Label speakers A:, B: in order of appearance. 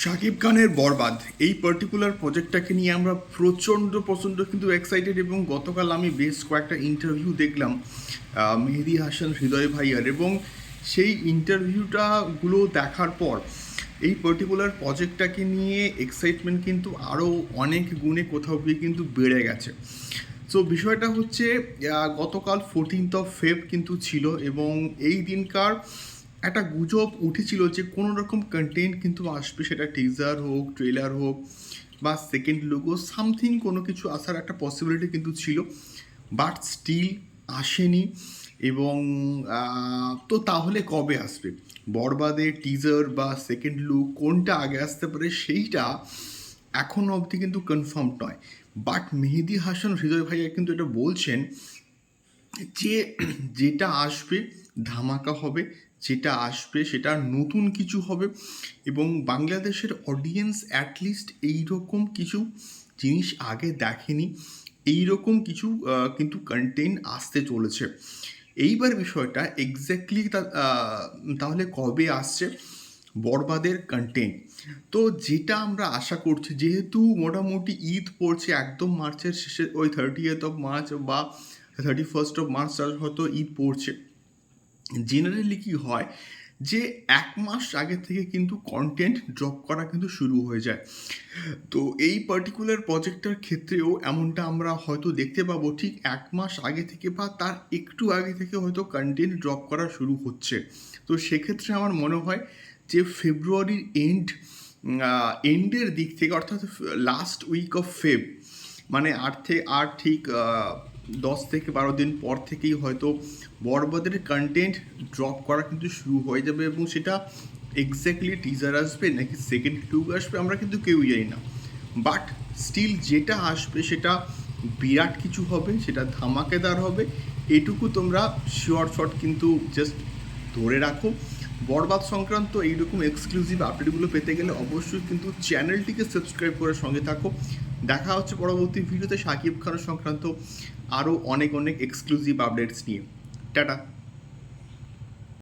A: শাকিব খানের বরবাদ, এই পার্টিকুলার প্রজেক্টটাকে নিয়ে আমরা প্রচণ্ড প্রচণ্ড কিন্তু এক্সাইটেড এবং গতকাল আমি বেশ কয়েকটা ইন্টারভিউ দেখলাম মেহেদি হাসান, হৃদয় ভাইয়ার এবং সেই ইন্টারভিউটাগুলো দেখার পর এই পার্টিকুলার প্রজেক্টটাকে নিয়ে এক্সাইটমেন্ট কিন্তু আরও অনেক গুণে কোথাও গিয়ে কিন্তু বেড়ে গেছে। সো বিষয়টা হচ্ছে গতকাল ফোরটিন্থ অফ ফেব কিন্তু ছিল এবং এই দিনকার একটা গুজব উঠেছিল যে কোনো রকম কন্টেন্ট কিন্তু আসবে, সেটা টিজার হোক ট্রেলার হোক বা সেকেন্ড লোগো সামথিং কোনো কিছু আসার একটা পসিবিলিটি কিন্তু ছিল বাট স্টিল আসেনি এবং তো তাহলে কবে আসবে? বরবাদে টিজার বা সেকেন্ড লুক কোনটা আগে আসতে পারে সেইটা এখনও অবধি কিন্তু কনফার্ম নয়। বাট মেহেদি হাসান হৃদয় ভাইয়া কিন্তু এটা বলছেন যে যেটা আসবে ধামাকা হবে, যেটা আসবে, সেটা নতুন কিছু হবে এবং বাংলাদেশের অডিয়েন্স অ্যাটলিস্ট এইরকম কিছু জিনিস আগে দেখেনি। এইরকম কিছু কিন্তু কন্টেন্ট আসতে চলেছে। এইবার বিষয়টা এক্স্যাক্টলি তাহলে কবে আসছে? বরবাদের কন্টেন্ট তো যেটা আমরা আশা করছি, যেহেতু মোটামুটি ঈদ পড়ছে, একদম মার্চের শেষে, ওই থার্টি অফ মার্চ বা থার্টি ফার্স্ট অফ মার্চ হয়তো ঈদ পড়ছে। জেনারেলি কি হয়? যে এক মাস আগে থেকে কিন্তু কন্টেন্ট ড্রপ করা কিন্তু শুরু হয়ে যায়। তো এই পার্টিকুলার প্রজেক্টটার ক্ষেত্রেও এমনটা আমরা হয়তো দেখতে পাবো, ঠিক এক মাস আগে থেকে বা তার একটু আগে থেকে হয়তো কন্টেন্ট ড্রপ করা শুরু হচ্ছে। তো সেক্ষেত্রে আমার মনে হয় যে ফেব্রুয়ারির এন্ড এন্ডের দিক থেকে অর্থাৎ লাস্ট উইক অফ ফেব মানে আর থেকে আর ঠিক দশ থেকে বারো দিন পর থেকেই হয়তো বরবাদের কন্টেন্ট ড্রপ করা কিন্তু শুরু হয়ে যাবে এবং সেটা এক্স্যাক্টলি টিজার আসবে নাকি সেকেন্ড লুক আসবে আমরা কিন্তু কেউই জানি না। বাট স্টিল যেটা আসবে সেটা বিরাট কিছু হবে, সেটা ধামাকেদার হবে। এটুকু তোমরা শিওর শট কিন্তু জাস্ট ধরে রাখো। বরবাদ সংক্রান্ত এইরকম এক্সক্লুসিভ আপডেটগুলো পেতে গেলে অবশ্যই কিন্তু চ্যানেলটিকে সাবস্ক্রাইব করে সঙ্গে থাকো। দেখা হচ্ছে পরবর্তী ভিডিওতে সাকিব খান সংক্রান্ত আরও অনেক অনেক এক্সক্লুসিভ আপডেটস নিয়ে। টাটা।